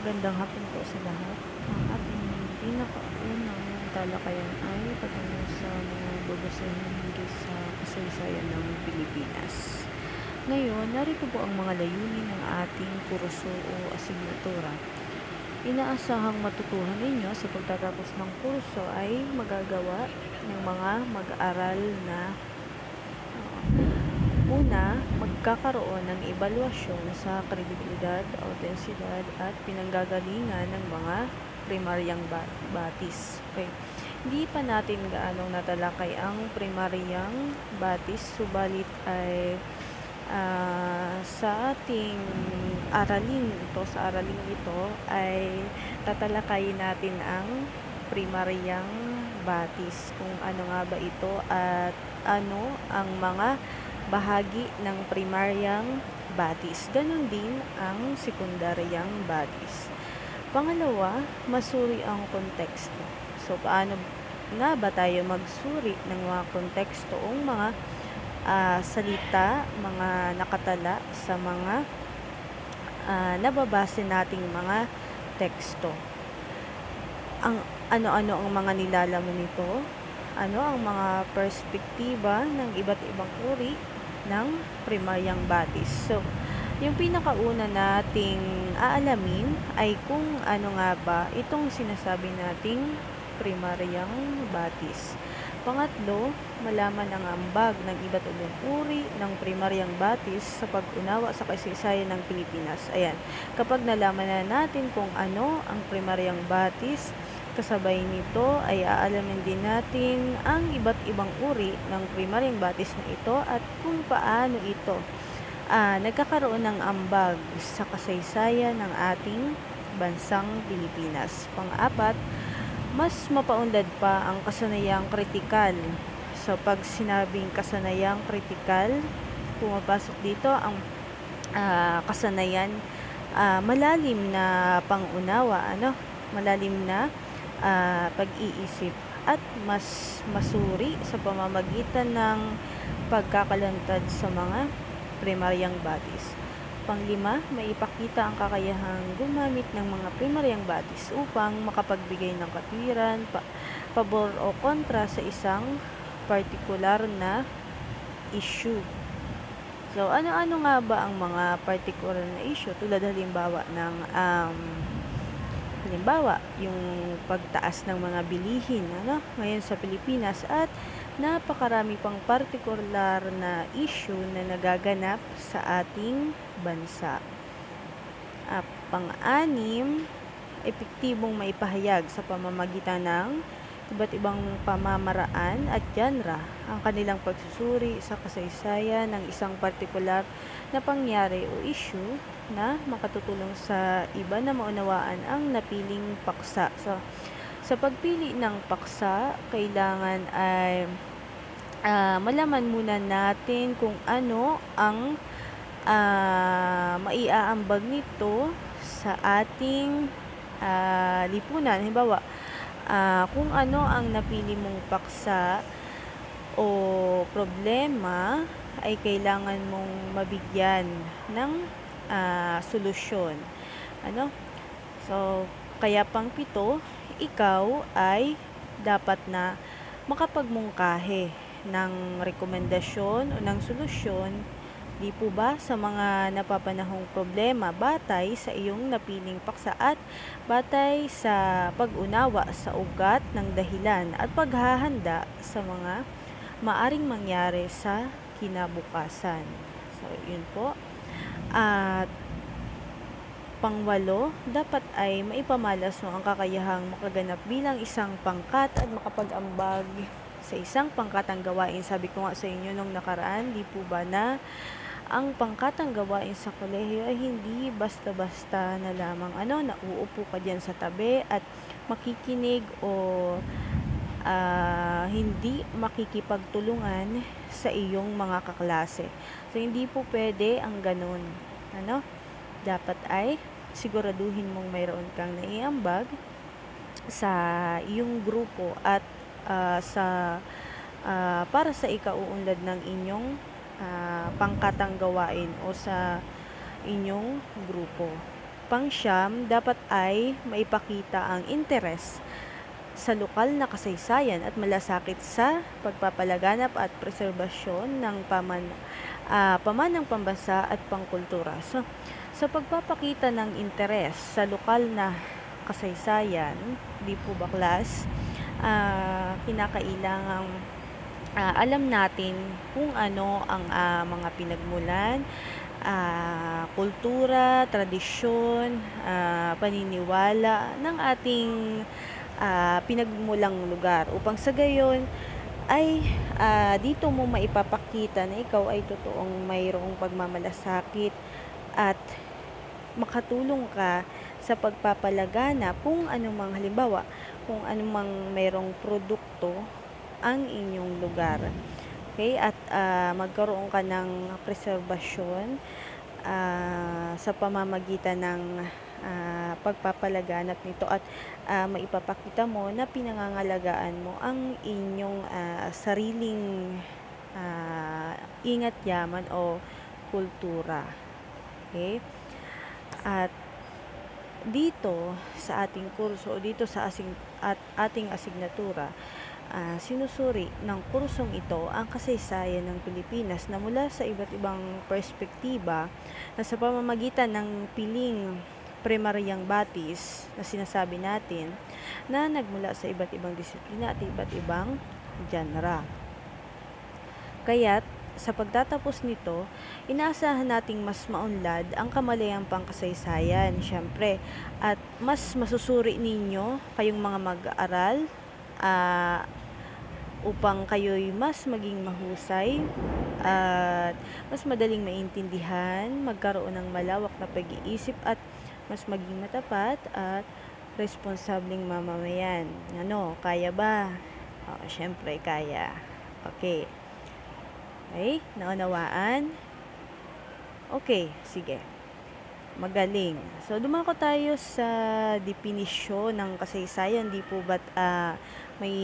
Magandang hapon po sa lahat. Ang ating pinakaunang talakayan ay patungkol sa mga babasahin hinggil sa kasaysayan ng Pilipinas. Ngayon, narito po ang mga layunin ng ating kurso o asignatura. Inaasahang matutuhan ninyo sa pagtatapos ng kurso ay magagawa ng mga mag-aaral na Una, magkakaroon ng ebaluasyon sa kredibilidad, autensidad at pinanggagalingan ng mga primaryang ba- batis. Okay. Hindi pa natin gaanong natalakay ang primaryang batis, subalit ay ah, sa ating aralin ito, sa aralin ito ay tatalakayin natin ang primaryang batis, kung ano nga ba ito at ano ang mga bahagi ng primaryang batis. Ganon din ang sekundaryang batis. Pangalawa, masuri ang konteksto. So, paano nga ba tayo magsuri ng mga konteksto o mga ah, salita, mga nakatala sa mga ah, nababase nating mga teksto. Ang ano-ano ang mga nilalaman nito? Ano ang mga perspektiba ng iba't ibang uri ng primaryang batis. So, yung pinakauna nating aalamin ay kung ano nga ba itong sinasabi nating primaryang batis. Pangatlo, malaman ang ambag ng iba't ibang uri ng primaryang batis sa pag-unawa sa kasaysayan ng Pilipinas. Ayan, kapag nalaman na natin kung ano ang primaryang batis, Kasabay nito ay aalamin din natin ang iba't ibang uri ng primaryang batis na ito at kung paano ito ah, nagkakaroon ng ambag sa kasaysayan ng ating bansang Pilipinas. Pang-apat, mas mapaundad pa ang kasanayang kritikal. So pag sinabing kasanayang kritikal, pumapasok dito ang ah, kasanayan ah, malalim na pangunawa, ano? Malalim na ah, pag-iisip at mas masuri sa pamamagitan ng pagkakalantad sa mga primaryang batis. Panglima, may ipakita ang kakayahang gumamit ng mga primaryang batis upang makapagbigay ng katwiran, pa, pabor o kontra sa isang partikular na issue. So, ano-ano nga ba ang mga particular na issue? Tulad halimbawa ng um, halimbawa, yung pagtaas ng mga bilihin ano, ngayon sa Pilipinas at napakarami pang partikular na issue na nagaganap sa ating bansa. At pang-anim, epektibong maipahayag sa pamamagitan ng iba't ibang pamamaraan at genre ang kanilang pagsusuri sa kasaysayan ng isang partikular na pangyari o issue na makatutulong sa iba na maunawaan ang napiling paksa. So, sa pagpili ng paksa, kailangan ay uh, malaman muna natin kung ano ang uh, maiaambag nito sa ating uh, lipunan. Halimbawa, uh, kung ano ang napili mong paksa o problema ay kailangan mong mabigyan ng uh, solusyon. Ano? So, kaya pang pito, ikaw ay dapat na makapagmungkahe ng rekomendasyon o ng solusyon Di po ba sa mga napapanahong problema batay sa iyong napiling paksa at batay sa pag-unawa sa ugat ng dahilan at paghahanda sa mga maaring mangyari sa kinabukasan. So, yun po. At pangwalo, dapat ay maipamalas mo ang kakayahang makaganap bilang isang pangkat at makapag-ambag sa isang pangkatang gawain. Sabi ko nga sa inyo nung nakaraan, di po ba na ang pangkatang gawain sa kolehiyo ay hindi basta-basta na lamang ano, nauupo ka diyan sa tabi at makikinig o uh, hindi makikipagtulungan sa iyong mga kaklase. So, hindi po pwede ang ganun. Ano? Dapat ay siguraduhin mong mayroon kang naiambag sa iyong grupo at uh, sa uh, para sa ikauunlad ng inyong uh, pangkatang gawain o sa inyong grupo. Pangsyam, dapat ay maipakita ang interes sa lokal na kasaysayan at malasakit sa pagpapalaganap at preserbasyon ng paman, ah, pamanang pambasa at pangkultura. So, sa pagpapakita ng interes sa lokal na kasaysayan, di po ba klas, ah, kinakailangang ah, alam natin kung ano ang ah, mga pinagmulan, ah, kultura, tradisyon, ah, paniniwala ng ating ah, pinagmulang lugar upang sa gayon ay ah, dito mo maipapakita na ikaw ay totoong mayroong pagmamalasakit at makatulong ka sa pagpapalaganap kung anumang halimbawa kung anumang mayroong produkto ang inyong lugar. Okay? At ah, magkaroon ka ng preserbasyon ah, sa pamamagitan ng ah, pagpapalaganap nito at ah, maipapakita mo na pinangangalagaan mo ang inyong ah, sariling ah, ingat yaman o kultura. Okay? At dito sa ating kurso o dito sa asing, at ating asignatura, ah, sinusuri ng kursong ito ang kasaysayan ng Pilipinas na mula sa iba't ibang perspektiba na sa pamamagitan ng piling primaryang batis na sinasabi natin na nagmula sa iba't ibang disiplina at iba't ibang genre. Kaya't sa pagtatapos nito, inaasahan nating mas maunlad ang kamalayang pangkasaysayan, syempre, at mas masusuri ninyo kayong mga mag-aaral ah, upang kayo'y mas maging mahusay at mas madaling maintindihan, magkaroon ng malawak na pag-iisip at mas maging matapat at responsableng mamamayan. Ano, kaya ba? Oh, syempre, kaya. Okay. Okay, naunawaan? Okay, sige. Magaling. So, dumako tayo sa definisyon ng kasaysayan. Di po ba't ah, may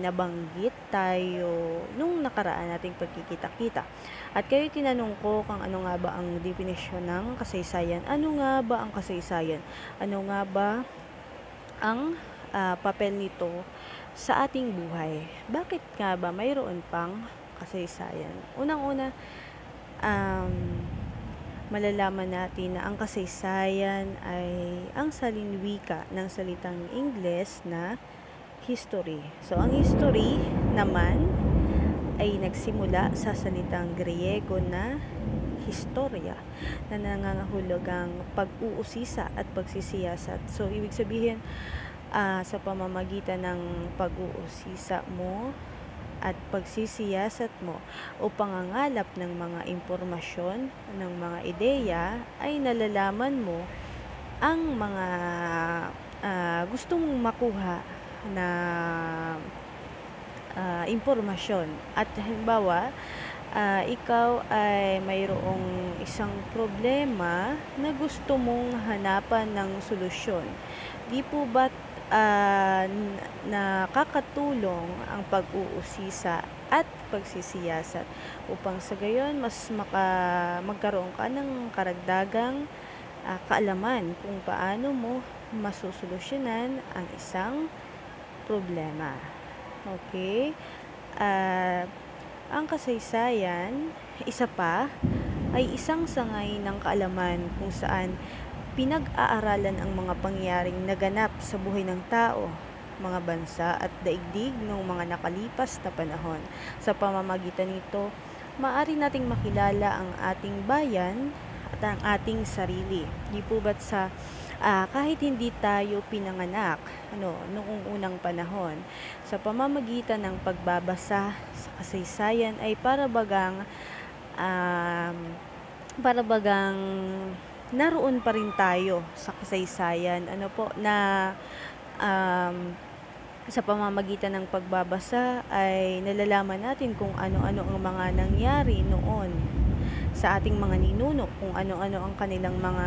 nabanggit tayo nung nakaraan nating pagkikita-kita. At kayo tinanong ko kung ano nga ba ang definisyon ng kasaysayan. Ano nga ba ang kasaysayan? Ano nga ba ang ah, papel nito sa ating buhay? Bakit nga ba mayroon pang kasaysayan? Unang-una, um, malalaman natin na ang kasaysayan ay ang salinwika ng salitang Ingles na history. So, ang history naman ay nagsimula sa salitang Griego na historia na nangangahulugang pag-uusisa at pagsisiyasat. So, ibig sabihin, ah, sa pamamagitan ng pag-uusisa mo at pagsisiyasat mo o pangangalap ng mga impormasyon, ng mga ideya, ay nalalaman mo ang mga ah, gusto mong makuha na ah, impormasyon. At halimbawa, ah, ikaw ay mayroong isang problema na gusto mong hanapan ng solusyon. Di po ba't ah, n- nakakatulong ang pag-uusisa at pagsisiyasat upang sa gayon mas maka, magkaroon ka ng karagdagang ah, kaalaman kung paano mo masusolusyonan ang isang problema. Okay? At ang kasaysayan, isa pa, ay isang sangay ng kaalaman kung saan pinag-aaralan ang mga pangyaring naganap sa buhay ng tao, mga bansa at daigdig ng mga nakalipas na panahon. Sa pamamagitan nito, maaari nating makilala ang ating bayan at ang ating sarili. Di po ba't sa ah, kahit hindi tayo pinanganak ano, noong unang panahon, sa pamamagitan ng pagbabasa sa kasaysayan ay para bagang um, para bagang naroon pa rin tayo sa kasaysayan. Ano po, na um, sa pamamagitan ng pagbabasa ay nalalaman natin kung ano-ano ang mga nangyari noon sa ating mga ninuno, kung ano-ano ang kanilang mga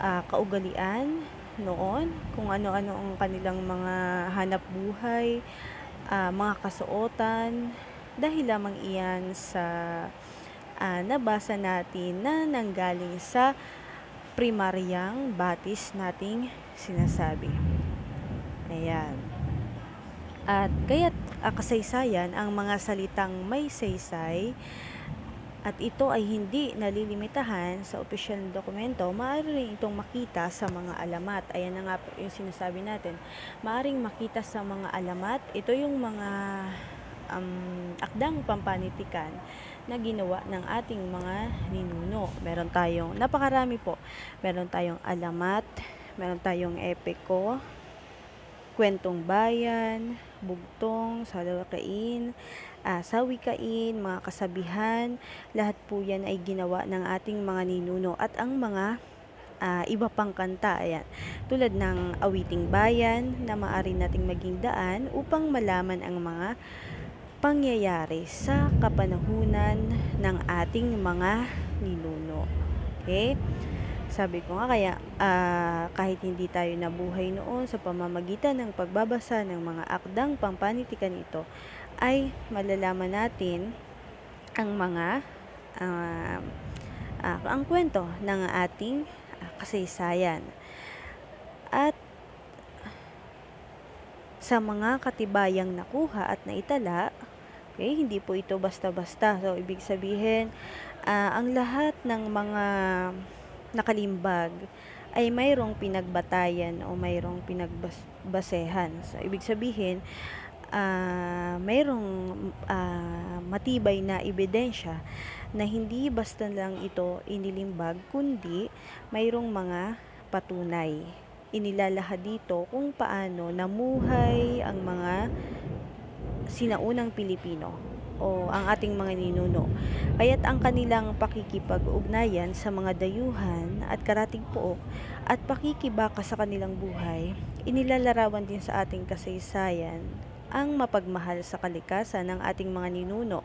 ah, kaugalian noon, kung ano-ano ang kanilang mga hanap buhay, ah, mga kasuotan, dahil lamang iyan sa ah, nabasa natin na nanggaling sa primaryang batis nating sinasabi. Ayan. At kaya't ah, kasaysayan ang mga salitang may saysay at ito ay hindi nalilimitahan sa opisyal na dokumento, maaari rin itong makita sa mga alamat. Ayan na nga yung sinasabi natin. Maaring makita sa mga alamat. Ito yung mga um, akdang pampanitikan na ginawa ng ating mga ninuno. Meron tayong, napakarami po. Meron tayong alamat, meron tayong epiko, kwentong bayan, bugtong, salakain, uh, sawikain, mga kasabihan, lahat po yan ay ginawa ng ating mga ninuno at ang mga uh, iba pang kanta, ayan, tulad ng awiting bayan na maaari nating maging daan upang malaman ang mga pangyayari sa kapanahunan ng ating mga ninuno. Okay? Sabi ko nga kaya uh, kahit hindi tayo nabuhay noon sa pamamagitan ng pagbabasa ng mga akdang pampanitikan ito, ay malalaman natin ang mga uh, uh, ang kwento ng ating uh, kasaysayan. At sa mga katibayang nakuha at naitala, okay, hindi po ito basta-basta. So, ibig sabihin, uh, ang lahat ng mga nakalimbag ay mayroong pinagbatayan o mayroong pinagbasehan. So, ibig sabihin, uh, mayroong uh, matibay na ebidensya na hindi basta lang ito inilimbag kundi mayroong mga patunay. Inilalahad dito kung paano namuhay ang mga sinaunang Pilipino o ang ating mga ninuno. Kaya't ang kanilang pakikipag-ugnayan sa mga dayuhan at karating pook at pakikibaka sa kanilang buhay, inilalarawan din sa ating kasaysayan ang mapagmahal sa kalikasan ng ating mga ninuno.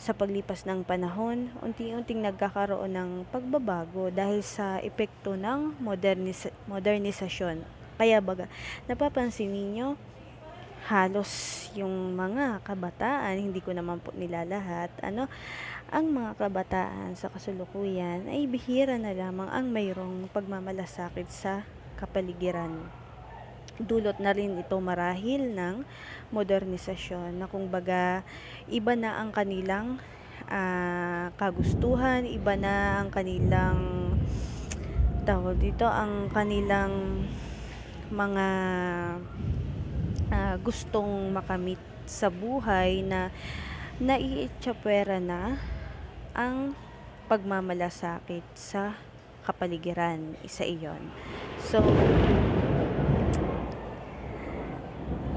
Sa paglipas ng panahon, unti-unting nagkakaroon ng pagbabago dahil sa epekto ng modernis- modernisasyon. Kaya baga, napapansin ninyo, halos yung mga kabataan, hindi ko naman po nilalahat, ano, ang mga kabataan sa kasulukuyan ay bihira na lamang ang mayroong pagmamalasakit sa kapaligiran. Dulot na rin ito marahil ng modernisasyon na kung baga iba na ang kanilang uh, kagustuhan, iba na ang kanilang tawag dito, ang kanilang mga uh, gustong makamit sa buhay na naiitsapwera na ang pagmamalasakit sa kapaligiran. Isa iyon. So,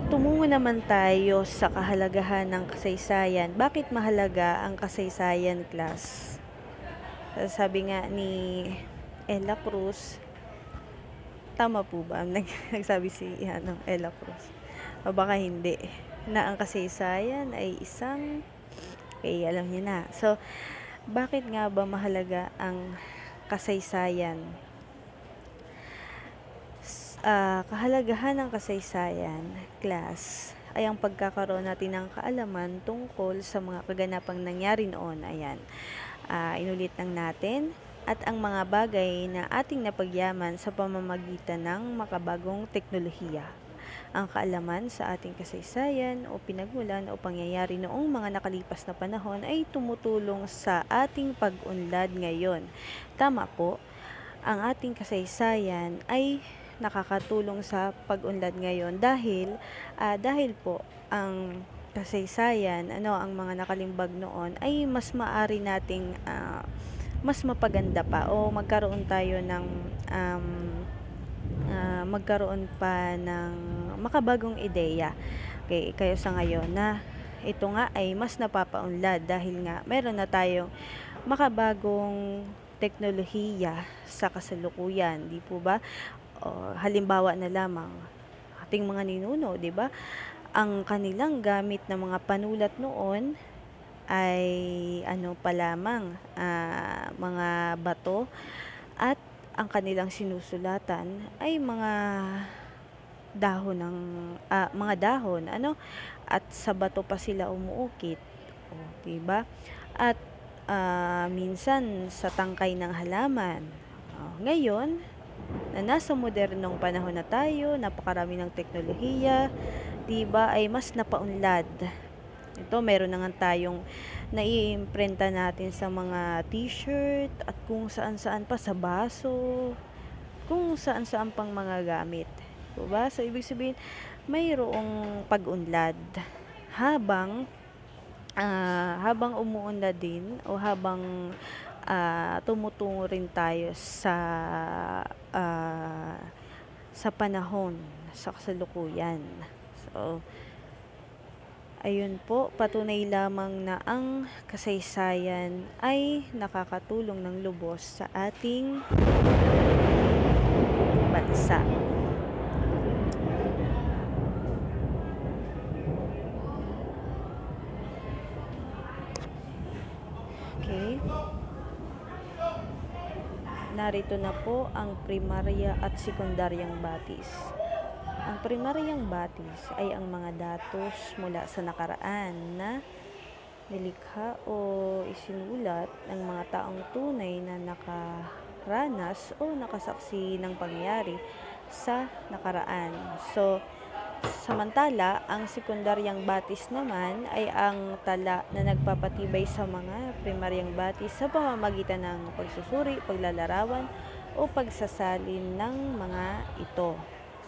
Tumungo naman tayo sa kahalagahan ng kasaysayan. Bakit mahalaga ang kasaysayan class? Sabi nga ni Ella Cruz, tama po ba? Nag nagsabi si ano, Ella Cruz. O baka hindi. Na ang kasaysayan ay isang, okay, alam niyo na. So, bakit nga ba mahalaga ang kasaysayan? uh, kahalagahan ng kasaysayan, class, ay ang pagkakaroon natin ng kaalaman tungkol sa mga kaganapang nangyari noon. Ayan. Uh, inulit lang natin at ang mga bagay na ating napagyaman sa pamamagitan ng makabagong teknolohiya. Ang kaalaman sa ating kasaysayan o pinagmulan o pangyayari noong mga nakalipas na panahon ay tumutulong sa ating pag-unlad ngayon. Tama po, ang ating kasaysayan ay nakakatulong sa pag-unlad ngayon dahil uh, dahil po ang kasaysayan, ano, ang mga nakalimbag noon ay mas maari nating uh, mas mapaganda pa o magkaroon tayo ng um, uh, magkaroon pa ng makabagong ideya. Okay, kayo sa ngayon na ito nga ay mas napapaunlad dahil nga meron na tayong makabagong teknolohiya sa kasalukuyan, di po ba? o, halimbawa na lamang ating mga ninuno, 'di ba? Ang kanilang gamit na mga panulat noon ay ano pa lamang uh, mga bato at ang kanilang sinusulatan ay mga dahon ng uh, mga dahon ano? At sa bato pa sila umuukit. O di ba at uh, minsan sa tangkay ng halaman. Oh, ngayon, na nasa modernong panahon na tayo, napakarami ng teknolohiya, 'di ba, ay mas napaunlad. Ito meron na nga tayong naiimprenta natin sa mga t-shirt at kung saan-saan pa sa baso, kung saan-saan pang mga gamit, 'di ba? So ibig sabihin mayroong pag-unlad habang ah, habang umuunlad din o habang ah, tumutungo rin tayo sa ah, sa panahon, sa kasalukuyan. So, ayun po, patunay lamang na ang kasaysayan ay nakakatulong ng lubos sa ating bansa. Okay. Narito na po ang primarya at sekundaryang batis. Ang primaryang batis ay ang mga datos mula sa nakaraan na nilikha o isinulat ng mga taong tunay na nakaranas o nakasaksi ng pangyayari sa nakaraan. So, samantala, ang sekundaryang batis naman ay ang tala na nagpapatibay sa mga primaryang batis sa pamamagitan ng pagsusuri, paglalarawan o pagsasalin ng mga ito.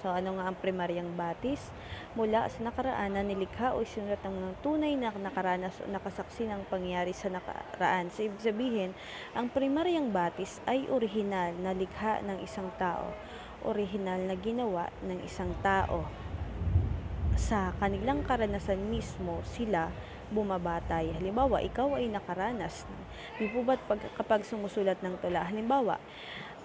So, ano nga ang primaryang batis? Mula sa nakaraan na nilikha o isinulat ng mga tunay na nakaranas o nakasaksi ng pangyayari sa nakaraan. So, ibig sabihin, ang primaryang batis ay orihinal na likha ng isang tao, orihinal na ginawa ng isang tao. Sa kanilang karanasan mismo, sila bumabatay. Halimbawa, ikaw ay nakaranas. Di po ba't pag, kapag sumusulat ng tula, halimbawa,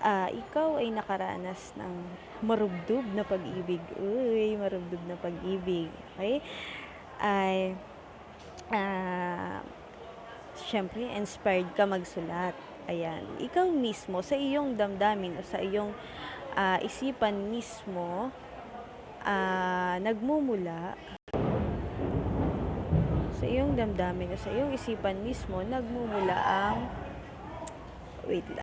ah, ikaw ay nakaranas ng marubdob na pag-ibig. Uy, marubdob na pag-ibig. Okay? Ay, ah, syempre, inspired ka magsulat. Ayan. Ikaw mismo, sa iyong damdamin o sa iyong ah, isipan mismo, ah, nagmumula sa iyong damdamin o sa iyong isipan mismo, nagmumula ang wait lang.